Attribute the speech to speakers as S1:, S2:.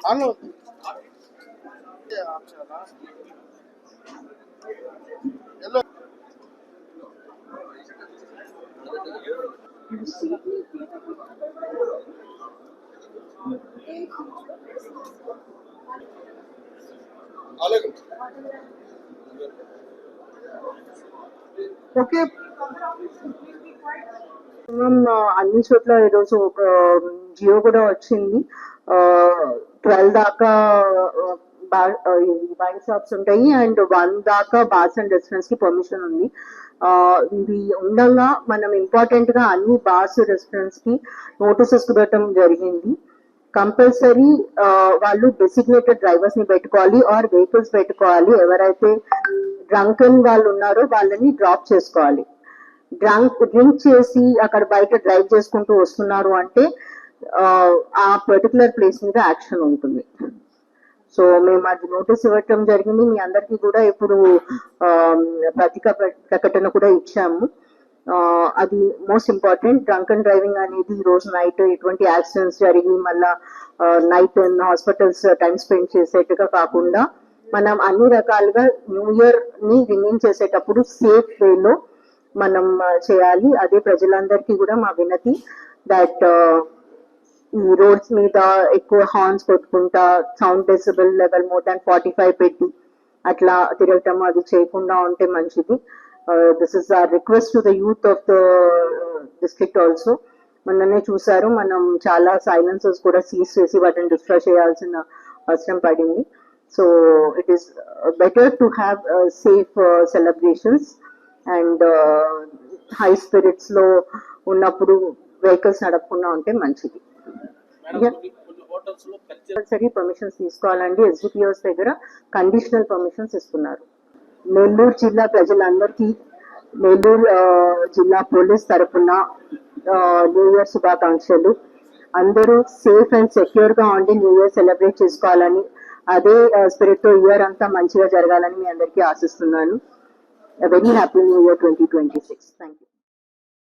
S1: Hello
S2: okay ma'am అన్ని చోట్ల ఈరోజు ఒక జియో కూడా వచ్చింది. ట్వెల్వ్ దాకా వైన్ షాప్స్ ఉంటాయి. అండ్ వన్ దాకా బార్స్ అండ్ రెస్టారెంట్స్కి పర్మిషన్ ఉంది. ఇది ఉండగా మనం ఇంపార్టెంట్గా అన్ని బార్స్ రెస్టారెంట్స్కి నోటీసెస్ పెట్టడం జరిగింది. కంపల్సరీ వాళ్ళు డెసిగ్నేటెడ్ డ్రైవర్స్ని పెట్టుకోవాలి ఆర్ వెహికల్స్ పెట్టుకోవాలి. ఎవరైతే డ్రంకన్ వాళ్ళు ఉన్నారో వాళ్ళని డ్రాప్ చేసుకోవాలి. డ్రంక్ డ్రింక్ చేసి అక్కడ బయట డ్రైవ్ చేసుకుంటూ వస్తున్నారు అంటే ఆ, పర్టికులర్ ప్లేస్ మీద యాక్షన్ ఉంటుంది. సో మేము అది నోటీస్ ఇవ్వటం జరిగింది. మీ అందరికీ కూడా ఇప్పుడు ప్రతిక పత్రికా ప్రకటన కూడా ఇచ్చాము. అది most important drunk and driving అనేది ఈ రోజు నైట్ ఎటువంటి యాక్సిడెంట్స్ జరిగి మళ్ళా నైట్ హాస్పిటల్స్ టైం స్పెండ్ చేసేట్టుగా కాకుండా మనం అన్ని రకాలుగా న్యూ ఇయర్ని రింగింగ్ చేసేటప్పుడు సేఫ్ వేలో మనం చేయాలి. అదే ప్రజలందరికీ కూడా మా వినతి దట్ ఈ రోడ్స్ మీద ఎక్కువ హార్న్స్ కొట్టుకుంటా sound decibel level more than forty five పెట్టి అట్లా తిరగటం అది చేయకుండా ఉంటే మంచిది. This is our request to the youth of the district also మొన్ననే చూసారు మనం చాలా సైలెన్సెస్ కూడా సీజ్ చేసి వాటిని డిస్ట్రాయ్ చేయాల్సిన అవసరం పడింది. So it is better to have safe celebrations and high స్పిరిట్స్లో ఉన్నప్పుడు వెహికల్స్ నడపకుండా ఉంటే మంచిది. కంపల్సరీ పర్మిషన్స్ తీసుకోవాలండి. ఎస్డిపిఓస్ దగ్గర కండిషనల్ పర్మిషన్స్ ఇస్తున్నారు. నెల్లూరు జిల్లా ప్రజలందరికీ నెల్లూరు జిల్లా పోలీస్ తరపున న్యూ ఇయర్ శుభాకాంక్షలు. అందరూ సేఫ్ అండ్ సెక్యూర్గా ఉండి న్యూ ఇయర్ సెలబ్రేట్ చేసుకోవాలని అదే స్పిరిట్తో ఇయర్ అంతా మంచిగా జరగాలని మీ అందరికీ ఆశిస్తున్నాను. Very happy new year twenty twenty six thank you